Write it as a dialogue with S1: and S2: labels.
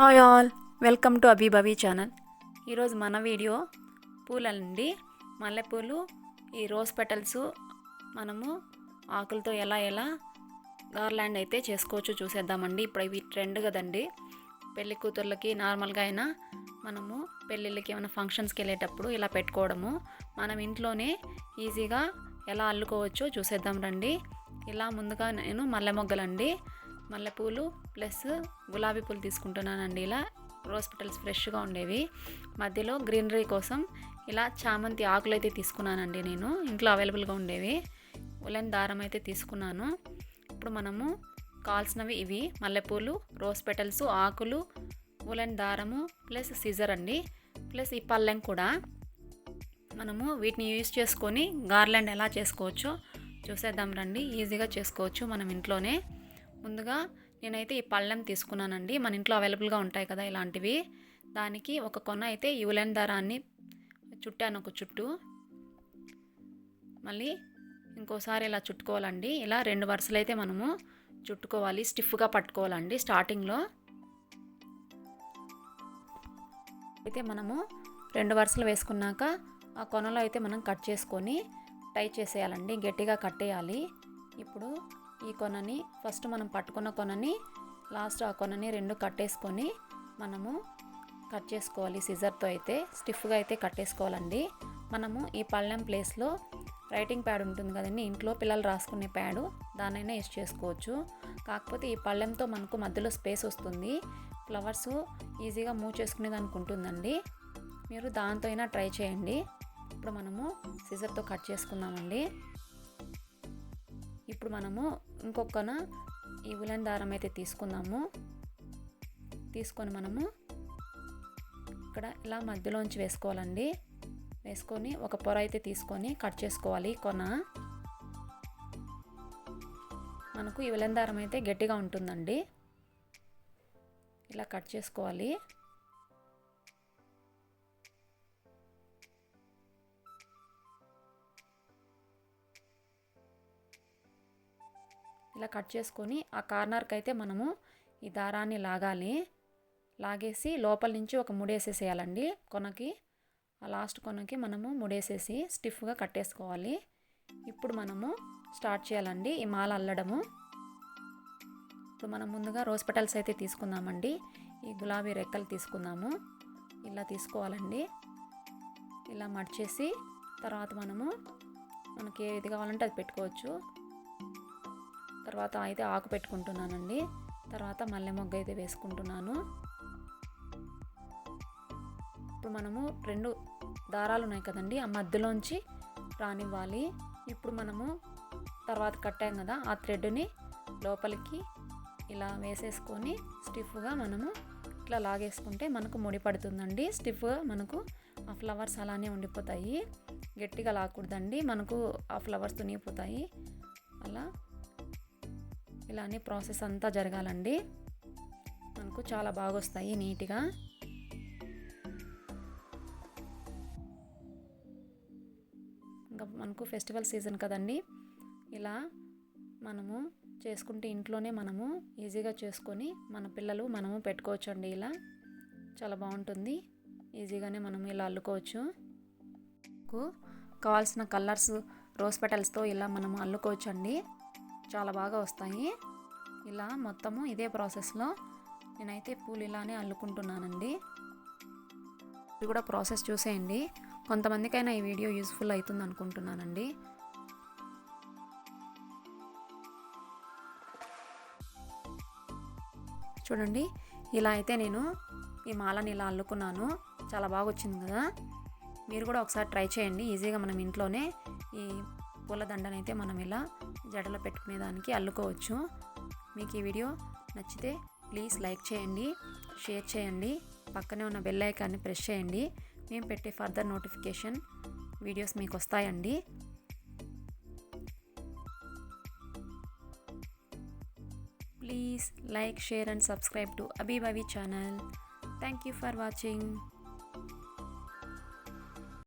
S1: Hi all welcome to Abhibhavi channel. ఈరోజు మన video పూలండి మల్లెపూలు ఈ రోజ్ పెటల్స్ మనము ఆకులతో ఎలా ఎలా గార్లాండ్ అయితే చేసుకోవచ్చు చూసేద్దామండి. ఇప్పుడు ఇవి ట్రెండ్ కదండి. పెళ్ళి కూతుర్లకి నార్మల్గా అయినా మనము పెళ్ళిళ్ళకి ఏమైనా ఫంక్షన్స్కి వెళ్ళేటప్పుడు ఇలా పెట్టుకోవడము. మనం ఇంట్లోనే ఈజీగా ఎలా అల్లుకోవచ్చో చూసేద్దాం రండి. ఇలా ముందుగా నేను మల్లె మొగ్గలండి. మల్లెపూలు ప్లస్ గులాబీ పూలు తీసుకుంటున్నానండి. ఇలా రోజ్ పెటల్స్ ఫ్రెష్గా ఉండేవి. మధ్యలో గ్రీనరీ కోసం ఇలా చామంతి ఆకులు అయితే తీసుకున్నానండి నేను. ఇంట్లో అవైలబుల్గా ఉండేవి. ఉలెన్ దారం అయితే తీసుకున్నాను. ఇప్పుడు మనము కావాల్సినవి ఇవి. మల్లెపూలు రోజ్ పెటల్స్ ఆకులు ఉలెన్ దారము ప్లస్ సిజర్ అండి. ప్లస్ ఈ పళ్ళెం కూడా మనము వీటిని యూజ్ చేసుకొని గార్లాండ్ ఎలా చేసుకోవచ్చో చూసేద్దాం రండి. ఈజీగా చేసుకోవచ్చు మనం ఇంట్లోనే. ముందుగా నేనైతే ఈ పళ్ళెం తీసుకున్నానండి. మన ఇంట్లో అవైలబుల్గా ఉంటాయి కదా ఇలాంటివి. దానికి ఒక కొన అయితే ఈ దారాన్ని చుట్టాను ఒక చుట్టు. మళ్ళీ ఇంకోసారి ఇలా చుట్టుకోవాలండి. ఇలా రెండు వరుసలు అయితే మనము చుట్టుకోవాలి. స్టిఫ్గా పట్టుకోవాలండి స్టార్టింగ్లో. అయితే మనము రెండు వరుసలు వేసుకున్నాక ఆ కొనలో అయితే మనం కట్ చేసుకొని టై చేసేయాలండి. గట్టిగా కట్టేయాలి. ఇప్పుడు ఈ కొనని ఫస్ట్ మనం పట్టుకున్న కొనని లాస్ట్ ఆ కొనని రెండు కట్టేసుకొని మనము కట్ చేసుకోవాలి. సిజర్తో అయితే స్టిఫ్గా అయితే కట్టేసుకోవాలండి. మనము ఈ పళ్ళెం ప్లేస్లో రైటింగ్ ప్యాడ్ ఉంటుంది కదండి ఇంట్లో పిల్లలు రాసుకునే ప్యాడు దానైనా యూస్ చేసుకోవచ్చు. కాకపోతే ఈ పళ్ళెంతో మనకు మధ్యలో స్పేస్ వస్తుంది. ఫ్లవర్స్ ఈజీగా మూవ్ చేసుకునేదానికి ఉంటుందండి. మీరు దాంతో అయినా ట్రై చేయండి. ఇప్పుడు మనము సిజర్తో కట్ చేసుకుందామండి. ఇప్పుడు మనము ఇంకొకన ఈ ఉలెన్ దారం అయితే తీసుకుందాము. తీసుకొని మనము ఇక్కడ ఇలా మధ్యలోంచి వేసుకోవాలండి. వేసుకొని ఒక పొర అయితే తీసుకొని కట్ చేసుకోవాలి కొన. మనకు ఈ ఉలెన్ దారం అయితే గట్టిగా ఉంటుందండి. ఇలా కట్ చేసుకోవాలి. ఇలా కట్ చేసుకొని ఆ కార్నర్కి అయితే మనము ఈ దారాన్ని లాగాలి. లాగేసి లోపల నుంచి ఒక ముడేసేసేయాలండి. కొనకి ఆ లాస్ట్ కొనకి మనము ముడేసేసి స్టిఫ్గా కట్టేసుకోవాలి. ఇప్పుడు మనము స్టార్ట్ చేయాలండి ఈ మాల అల్లడము. ఇప్పుడు మనం ముందుగా రోజ్ పెటల్స్ అయితే తీసుకుందామండి. ఈ గులాబీ రెక్కలు తీసుకుందాము. ఇలా తీసుకోవాలండి. ఇలా మడిచేసి తర్వాత మనము మనకి ఏది కావాలంటే అది పెట్టుకోవచ్చు. తర్వాత అయితే ఆకు పెట్టుకుంటున్నానండి. తర్వాత మల్లె మొగ్గ అయితే వేసుకుంటున్నాను. ఇప్పుడు మనము రెండు దారాలు ఉన్నాయి కదండి ఆ మధ్యలోంచి రానివ్వాలి. ఇప్పుడు మనము తర్వాత కట్టాం కదా ఆ థ్రెడ్ని లోపలికి ఇలా వేసేసుకొని స్టిఫ్గా మనము ఇట్లా లాగేసుకుంటే మనకు ముడి పడుతుందండి. స్టిఫ్గా మనకు ఆ ఫ్లవర్స్ అలానే ఉండిపోతాయి. గట్టిగా లాగకూడదండి మనకు ఆ ఫ్లవర్స్ తునిగిపోతాయి. అలా ఇలానే ప్రాసెస్ అంతా జరగాలండి. మనకు చాలా బాగా వస్తాయి నీట్గా. ఇంకా మనకు ఫెస్టివల్ సీజన్ కదండి. ఇలా మనము చేసుకుంటే ఇంట్లోనే మనము ఈజీగా చేసుకొని మన పిల్లలు మనము పెట్టుకోవచ్చు అండి ఇలా. చాలా బాగుంటుంది. ఈజీగానే మనం ఇలా అల్లుకోవచ్చు. కావాల్సిన కలర్స్ రోజ్ పెటల్స్తో ఇలా మనం అల్లుకోవచ్చండి. చాలా బాగా వస్తాయి. ఇలా మొత్తము ఇదే ప్రాసెస్లో నేనైతే పూలు ఇలానే అల్లుకుంటున్నానండి. ఇది కూడా ప్రాసెస్ చూసేయండి. కొంతమందికైనా ఈ వీడియో యూస్ఫుల్ అవుతుంది అనుకుంటున్నానండి. చూడండి ఇలా అయితే నేను ఈ మాలని ఇలా అల్లుకున్నాను. చాలా బాగా వచ్చింది కదా. మీరు కూడా ఒకసారి ట్రై చేయండి. ఈజీగా మనం ఇంట్లోనే ఈ పూలదండనైతే మనం ఇలా జడలో పెట్టుకునేదానికి అల్లుకోవచ్చు. మీకు ఈ వీడియో నచ్చితే ప్లీజ్ లైక్ చేయండి షేర్ చేయండి పక్కనే ఉన్న బెల్ ఐకాన్ని ప్రెస్ చేయండి. మేము పెట్టే ఫర్దర్ నోటిఫికేషన్ వీడియోస్ మీకు వస్తాయండి. Please like share and subscribe to Abibavi channel. Thank you for watching.